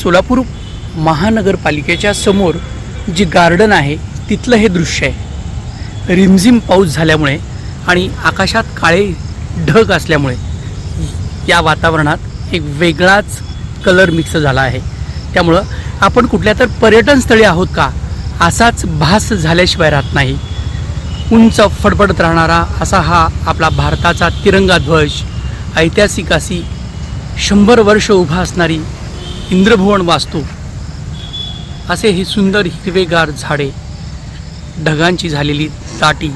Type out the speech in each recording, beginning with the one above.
सोलापूर महानगरपालिकेच्या समोर जी गार्डन आहे तिथलं हे दृश्य आहे. रिमझिम पाऊस झाल्यामुळे आणि आकाशात काळे ढग असल्यामुळे या वातावरणात एक वेगळाच कलर मिक्स झाला आहे. त्यामुळं आपण कुठल्या तर पर्यटनस्थळी आहोत का असाच भास झाल्याशिवाय राहत नाही. उंच फडफडत राहणारा असा हा आपला भारताचा तिरंगा ध्वज ऐतिहासिक अशी शंभर वर्ष उभा असणारी इंद्रभुवन वाचतो. असे ही सुंदर हिरवेगार झाडे ढगांची झालेली दाटी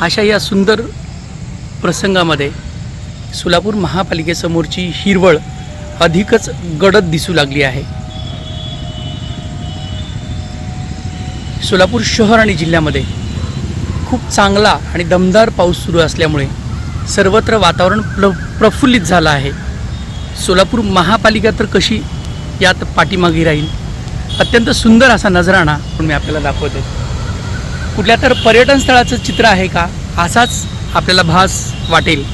अशा या सुंदर प्रसंगामध्ये सोलापूर महापालिकेसमोरची हिरवळ अधिकच गडद दिसू लागली आहे. सोलापूर शहर आणि जिल्ह्यामध्ये खूप चांगला आणि दमदार पाऊस सुरू असल्यामुळे सर्वत्र वातावरण प्र प्रफुल्लित झालं आहे. सोलापूर महापालिका तर कशी यात पाठीमागे राहील. अत्यंत सुंदर असा नजराणा मी आपल्याला दाखवतो कुठल्या तर पर्यटन स्थळाचं चित्र आहे का? असाच आपल्याला भास वाटेल.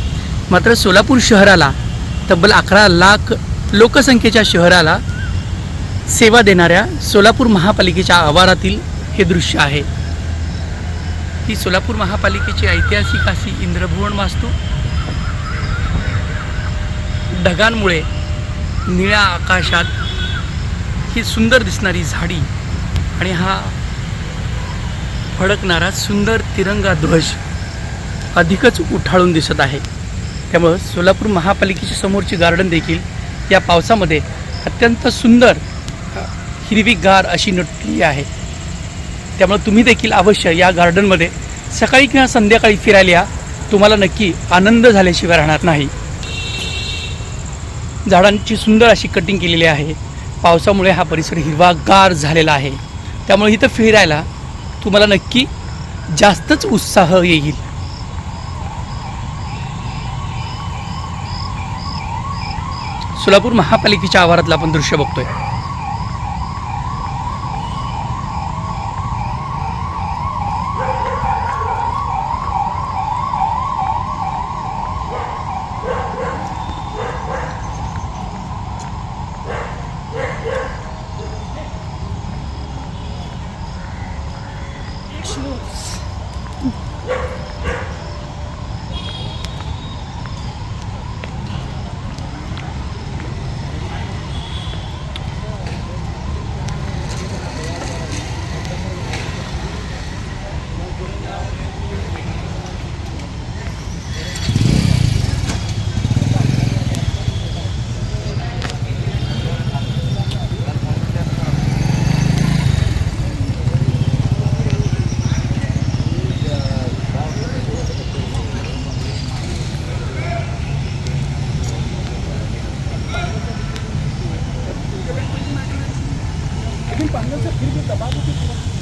मात्र सोलापूर शहराला तब्बल अकरा लाख लोकसंख्येच्या शहराला सेवा देणाऱ्या सोलापूर महापालिकेच्या आवारातील हे दृश्य आहे. ही सोलापूर महापालिकेची ऐतिहासिक अशी इंद्रभुवन वास्तू. ढगांमुळे निळ्या आकाशात ही सुंदर दिसणारी झाडी आणि हा फडकणारा सुंदर तिरंगा ध्वज अधिकच उठाळून दिसत आहे. त्यामुळं सोलापूर महापालिकेची समोरची गार्डन देखील या पावसामध्ये अत्यंत सुंदर हिरवीगार अशी नटली आहे. त्यामुळे तुम्ही देखील अवश्य या गार्डनमध्ये सकाळी किंवा संध्याकाळी फिरायला या. तुम्हाला नक्की आनंद झाल्याशिवाय राहणार नाही. झाडांची सुंदर अशी कटिंग केलेली आहे. पावसामुळे हा परिसर हिरवागार झालेला आहे. त्यामुळे इथं फिरायला तुम्हाला नक्की जास्तच उत्साह येईल. सोलापूर महापालिकेच्या आवारातलं आपण दृश्य बघतोय. पांगलचा फिर भी दबा देते